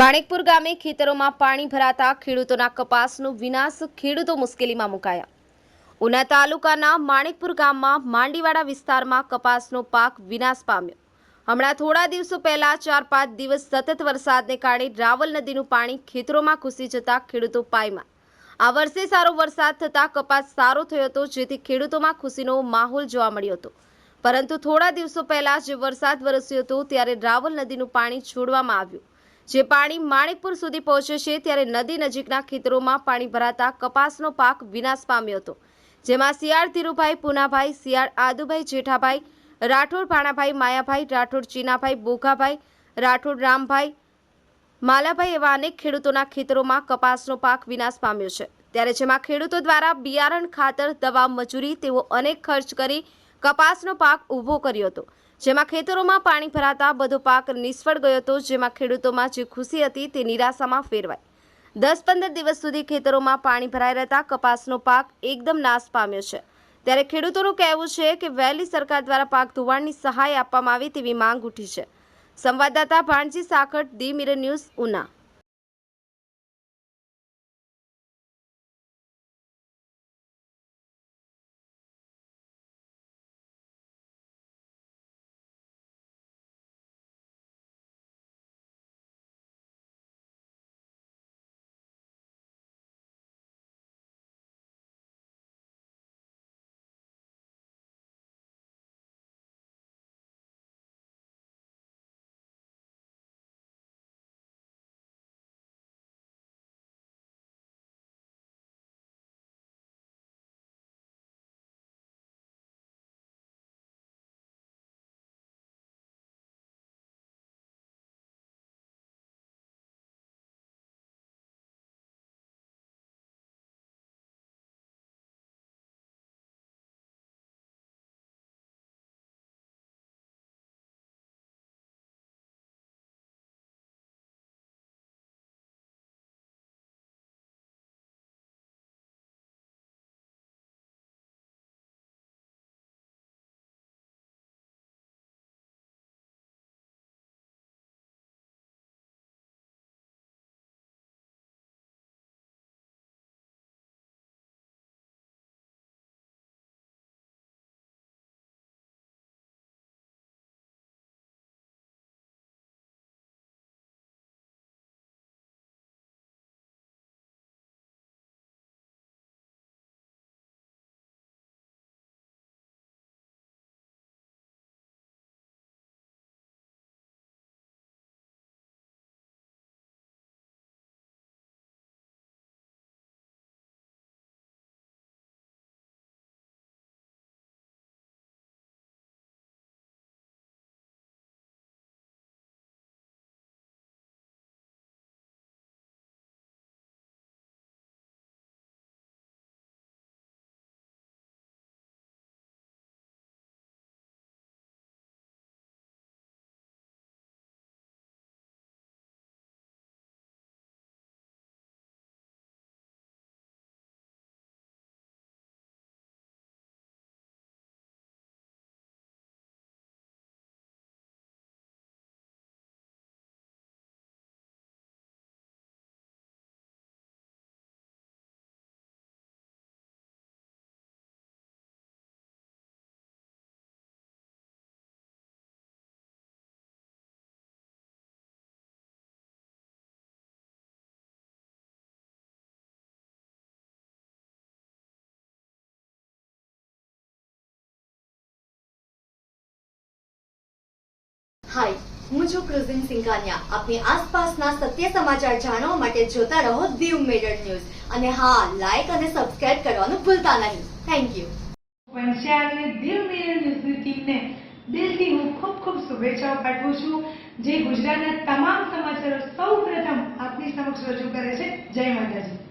માણેકપુર ગામે ખેતરોમાં પાણી ભરાતા ખેડૂતોના કપાસનો વિનાશ ખેડૂતો મુશ્કેલીમાં મુકાયા. ઉના તાલુકાના માણેકપુર ગામમાં માંડીવાડા વિસ્તારમાં કપાસનો પાક વિનાશ પામ્યો. હમણાં થોડા દિવસો પહેલા ચાર પાંચ દિવસ સતત વરસાદને કારણે રાવલ નદીનું પાણી ખેતરોમાં ઘૂસી જતા ખેડૂતો પાયમાં આ વર્ષે સારો વરસાદ થતાં કપાસ સારો થયો હતો, જેથી ખેડૂતોમાં ખુશીનો માહોલ જોવા મળ્યો હતો. પરંતુ થોડા દિવસો પહેલા જે વરસાદ વરસ્યો હતો, ત્યારે રાવલ નદીનું પાણી છોડવામાં આવ્યું. જે પાણી માણેકપુર સુધી પહોંચે છે ત્યારે નદી નજીકના ખેતરોમાં પાણી ભરાતા કપાસનો પાક વિનાશ પામ્યો હતો. જેમાં શિયાળ ધીરુભાઈ, પૂનાભાઈ શિયાળ આદુભાઈ, જેઠાભાઈ, રાઠોડ ભાણાભાઈ, માયાભાઈ, રાઠોડ ચીનાભાઈ, બોઘાભાઈ, રાઠોડ રામભાઈ, માલાભાઈ એવા અનેક ખેડૂતોના ખેતરોમાં કપાસનો પાક વિનાશ પામ્યો છે. ત્યારે જેમાં ખેડૂતો દ્વારા બિયારણ, ખાતર, દવા, મજૂરી તેવો અનેક ખર્ચ કરી કપાસનો પાક ઊભો કર્યો હતો. જેમાં ખેતરોમાં પાણી ભરાતા બધો પાક નિષ્ફળ ગયો હતો, જેમાં ખેડૂતોમાં જે ખુશી હતી તે નિરાશામાં ફેરવાઈ. દસ પંદર દિવસ સુધી ખેતરોમાં પાણી ભરાઈ રહેતા કપાસનો પાક એકદમ નાશ પામ્યો છે. ત્યારે ખેડૂતોનું કહેવું છે કે વહેલી સરકાર દ્વારા પાક ધોવાણની સહાય આપવામાં આવે તેવી માંગ ઉઠી છે. સંવાદદાતા Bhanji Sakhat the Mirror News, Una. Hi હું છું ક્રુઝિન સિંઘાનિયા આપની આસપાસના સત્ય સમાચાર જાણવા માટે જોતા રહો દીવ મેડર ન્યૂઝ. અને હા લાઈક અને સબસ્ક્રાઇબ કરવાનું ભૂલતા નહીં. થેન્ક યુ વંશિયાળ અને દીવ મેડર ન્યૂઝની ટીમને દિલથી હું ખૂબ ખૂબ શુભેચ્છાઓ પાઠવું છું, જે ગુજરાતના તમામ સમાચારો સૌ પ્રથમ આપની સમક્ષ રજૂ કરે છે. જય માતાજી.